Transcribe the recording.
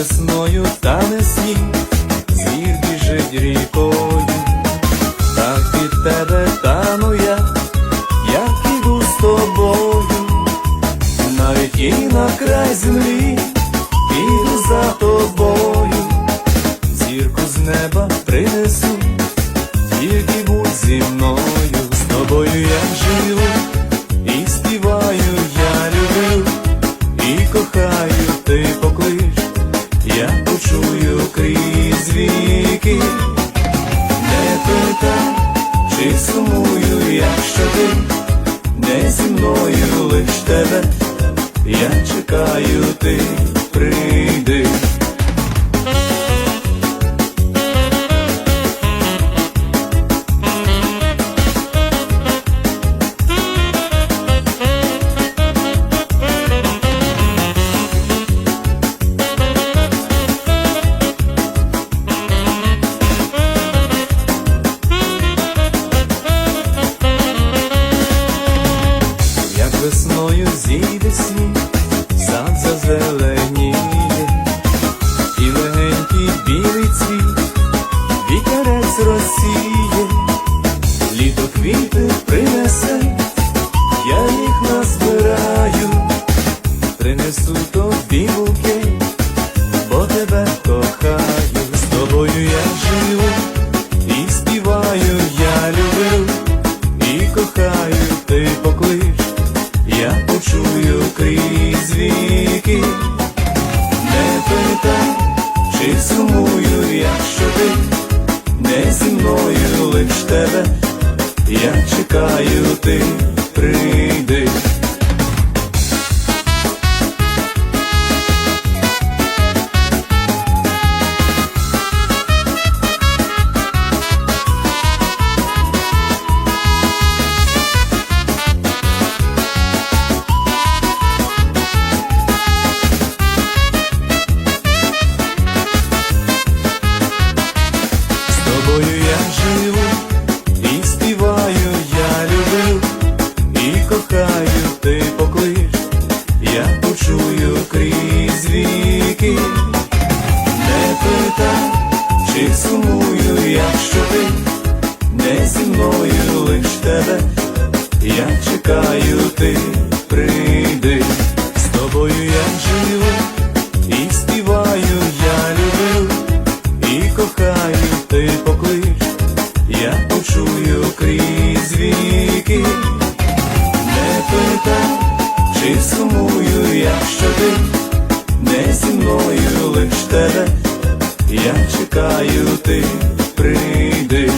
весною стане сніг, Сніг біжить рікою, так від тебе тану я, як піду з тобою, навіть і на край землі. Віки, не питай, чи сумую, якщо ти? Не зі мною лиш тебе, я чекаю, ти сад зазеленіє, і легенький білий цвіт, вітерець розсіє, літо квіти принесе, я їх назбираю, принесу тобі букет, бо тебе кохаю, з тобою я живу і співаю, зі мною лиш тебе, я чекаю, ти прийди. Сумую, якщо ти не зі мною лиш тебе, я чекаю, ти прийди, з тобою я живу і співаю, я люблю і кохаю, ти поклич, я почую крізь віки, не питай, чи сумую, якщо ти не зі мною лиш тебе, я чекаю, ти прийди.